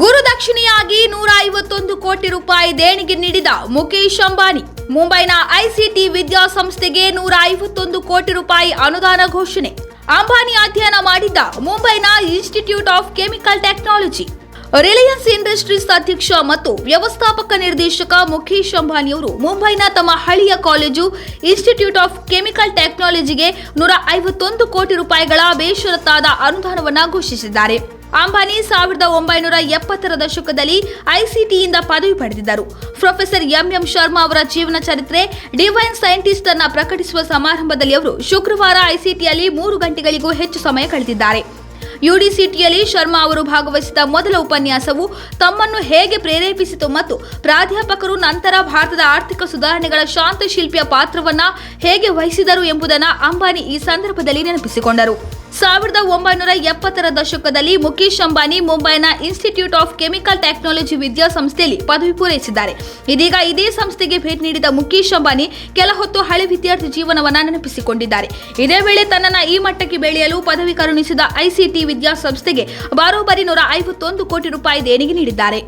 ಗುರುದಕ್ಷಿಣೆಯಾಗಿ ನೂರ ಐವತ್ತೊಂದು ಕೋಟಿ ರೂಪಾಯಿ ದೇಣಿಗೆ ನೀಡಿದ ಮುಖೇಶ್ ಅಂಬಾನಿ. ಮುಂಬೈನ ಐಸಿಟಿ ವಿದ್ಯಾಸಂಸ್ಥೆಗೆ ನೂರ ಐವತ್ತೊಂದು ಕೋಟಿ ರೂಪಾಯಿ ಅನುದಾನ ಘೋಷಣೆ. ಅಂಬಾನಿ ಅಧ್ಯಯನ ಮಾಡಿದ್ದ ಮುಂಬೈನ institute of chemical technology. Reliance Industries ಅಧ್ಯಕ್ಷ ಮತ್ತು ವ್ಯವಸ್ಥಾಪಕ ನಿರ್ದೇಶಕ ಮುಖೇಶ್ ಅಂಬಾನಿಯವರು ಮುಂಬೈನ ತಮ್ಮ ಹಳೆಯ ಕಾಲೇಜು ಇನ್ಸ್ಟಿಟ್ಯೂಟ್ ಆಫ್ ಕೆಮಿಕಲ್ ಟೆಕ್ನಾಲಜಿಗೆ ನೂರ ಐವತ್ತೊಂದು ಕೋಟಿ ರೂಪಾಯಿಗಳ ಬೇಷರತ್ತಾದ ಅನುದಾನವನ್ನು ಘೋಷಿಸಿದ್ದಾರೆ. ಅಂಬಾನಿ ಸಾವಿರದ ಒಂಬೈನೂರ ಎಪ್ಪತ್ತರ ದಶಕದಲ್ಲಿ ಐಸಿಟಿಯಿಂದ ಪದವಿ ಪಡೆದಿದ್ದರು. ಪ್ರೊಫೆಸರ್ ಎಂಎಂ ಶರ್ಮಾ ಅವರ ಜೀವನ ಚರಿತ್ರೆ ಡಿವೈನ್ ಸೈಂಟಿಸ್ಟ್ ಅನ್ನ ಪ್ರಕಟಿಸುವ ಸಮಾರಂಭದಲ್ಲಿ ಅವರು ಶುಕ್ರವಾರ ಐಸಿಟಿಯಲ್ಲಿ ಮೂರು ಗಂಟೆಗಳಿಗೂ ಹೆಚ್ಚು ಸಮಯ ಕಳೆದಿದ್ದಾರೆ. ಯುಡಿಸಿಟಿಯಲ್ಲಿ ಶರ್ಮಾ ಅವರು ಭಾಗವಹಿಸಿದ ಮೊದಲ ಉಪನ್ಯಾಸವು ತಮ್ಮನ್ನು ಹೇಗೆ ಪ್ರೇರೇಪಿಸಿತು ಮತ್ತು ಪ್ರಾಧ್ಯಾಪಕರು ನಂತರ ಭಾರತದ ಆರ್ಥಿಕ ಸುಧಾರಣೆಗಳ ಶಾಂತ ಶಿಲ್ಪಿಯ ಪಾತ್ರವನ್ನ ಹೇಗೆ ವಹಿಸಿದರು ಎಂಬುದನ್ನು ಅಂಬಾನಿ ಈ ಸಂದರ್ಭದಲ್ಲಿ ನೆನಪಿಸಿಕೊಂಡರು. ಸಾವಿರದ ಒಂಬೈನೂರ ಎಪ್ಪತ್ತರ ದಶಕದಲ್ಲಿ ಮುಖೇಶ್ ಅಂಬಾನಿ ಮುಂಬೈನ ಇನ್ಸ್ಟಿಟ್ಯೂಟ್ ಆಫ್ ಕೆಮಿಕಲ್ ಟೆಕ್ನಾಲಜಿ ವಿದ್ಯಾಸಂಸ್ಥೆಯಲ್ಲಿ ಪದವಿ ಪೂರೈಸಿದ್ದಾರೆ. ಇದೀಗ ಇದೇ ಸಂಸ್ಥೆಗೆ ಭೇಟಿ ನೀಡಿದ ಮುಖೇಶ್ ಅಂಬಾನಿ ಕೆಲ ಹೊತ್ತು ಹಳೆ ವಿದ್ಯಾರ್ಥಿ ಜೀವನವನ್ನ ನೆನಪಿಸಿಕೊಂಡಿದ್ದಾರೆ. ಇದೇ ವೇಳೆ ತನ್ನನ್ನು ಈ ಮಟ್ಟಕ್ಕೆ ಬೆಳೆಯಲು ಪದವಿ ಕರುಣಿಸಿದ ಐಸಿಟಿ ವಿದ್ಯಾಸಂಸ್ಥೆಗೆ ಬರೋಬ್ಬರಿ ನೂರ ಐವತ್ತೊಂದು ಕೋಟಿ ರೂಪಾಯಿ ದೇಣಿಗೆ ನೀಡಿದ್ದಾರೆ.